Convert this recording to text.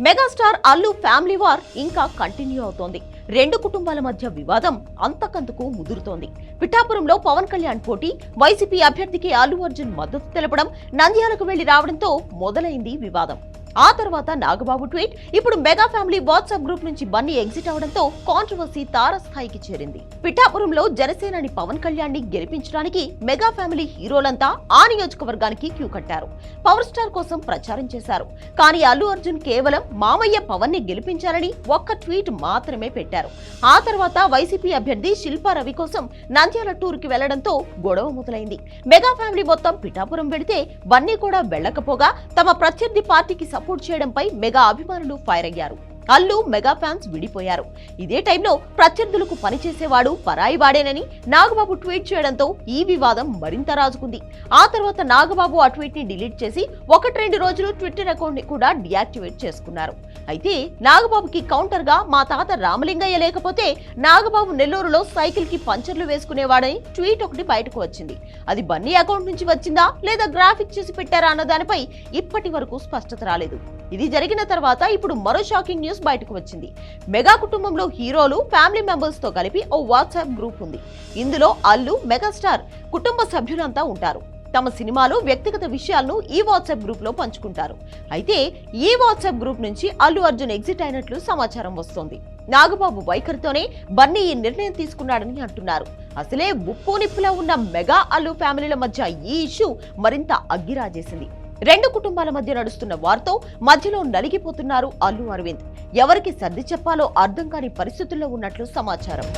Megastar Allu family war ఇంకా continue అవుతోంది. రెండు కుటుంబాల మధ్య వివాదం అంతకంతకు ముదురుతోంది. పిఠాపురంలో పవన్ కళ్యాణ్ పోటీ వైసీపీ అభ్యర్థికి అల్లు అర్జున్ మద్దతు తెలపడం నంద్యాలకు వెళ్ళి రావడంతో మొదలైంది వివాదం. ఆ తర్వాత నాగబాబు ట్వీట్ ఇప్పుడు మెగా ఫ్యామిలీ వాట్సాప్ గ్రూప్ నుంచి బన్నీ ఎగ్జిట్ అవడంతో కాంట్రవర్సీ తారస్థాయికి చేరింది. పిఠాపురంలో జనసేనాని పవన్ కళ్యాణ్ని గెలిపించడానికి మెగా ఫ్యామిలీ హీరోలంతా ఆ నియోజకవర్గానికి క్యూ కట్టారు. పవర్ స్టార్ కోసం ప్రచారం చేశారు. కానీ అల్లు అర్జున్ కేవలం మామయ్య పవన్ని గెలిపించారని ఒక్క ట్వీట్ మాత్రమే పెట్టారు. ఆ తర్వాత వైసీపీ అభ్యర్థి శిల్పా రవి కోసం నంద్యాల టూర్కి వెళ్ళడంతో గొడవ మొదలైంది. మెగా ఫ్యామిలీ మొత్తం పిఠాపురం వెళితే బన్నీ కూడా వెళ్ళకపోగా తమ ప్రత్యర్థి పార్టీకి సపోర్ట్ చేయడంపై మెగా అభిమానులు ఫైర్ అయ్యారు. అల్లు మెగా ఫ్యాన్స్ విడిపోయారు. ఇదే టైంలో ప్రత్యర్థులకు పనిచేసేవాడు పరాయి వాడేనని నాగబాబు ట్వీట్ చేయడంతో ఈ వివాదం మరింత రాజుకుంది. ఆ తర్వాత నాగబాబు ఆ ట్వీట్ని డిలీట్ చేసి ఒకటి రెండు రోజులు ట్విట్టర్ అకౌంట్ని కూడా డియాక్టివేట్ చేసుకున్నారు. అయితే నాగబాబుకి కౌంటర్గా మా తాత రామలింగయ్య లేకపోతే నాగబాబు నెల్లూరులో సైకిల్కి పంచర్లు వేసుకునేవాడని ట్వీట్ ఒకటి బయటకు వచ్చింది. అది బన్నీ అకౌంట్ నుంచి వచ్చిందా లేదా గ్రాఫిక్ చేసి పెట్టారా అన్న దానిపై ఇప్పటి వరకు స్పష్టత రాలేదు. ఇది జరిగిన తర్వాత ఇప్పుడు మరో షాకింగ్ న్యూస్ బయటకు వచ్చింది. మెగా కుటుంబంలో హీరోలు ఫ్యామిలీ మెంబర్స్తో కలిపి ఓ వాట్సాప్ గ్రూప్ ఉంది. ఇందులో అల్లు మెగాస్టార్ కుటుంబ సభ్యులంతా ఉంటారు. తమ సినిమాలు వ్యక్తిగత విషయాలను ఈ వాట్సాప్ గ్రూప్లో పంచుకుంటారు. అయితే ఈ వాట్సాప్ గ్రూప్ నుంచి అల్లు అర్జున్ ఎగ్జిట్ అయినట్లు సమాచారం వస్తోంది. నాగబాబు వైఖరితోనే బన్నీ ఈ నిర్ణయం తీసుకున్నాడని అంటున్నారు. అసలే ఉప్పు నిప్పులా ఉన్న మెగా అల్లు ఫ్యామిలీల మధ్య ఈ ఇష్యూ మరింత అగ్గిరాజేసింది. రెండు కుటుంబాల మధ్య నడుస్తున్న వార్తో మధ్యలో నలిగిపోతున్నారు అల్లు అరవింద్. ఎవరికి సర్ది చెప్పాలో అర్థం కాని పరిస్థితుల్లో ఉన్నట్లు సమాచారం.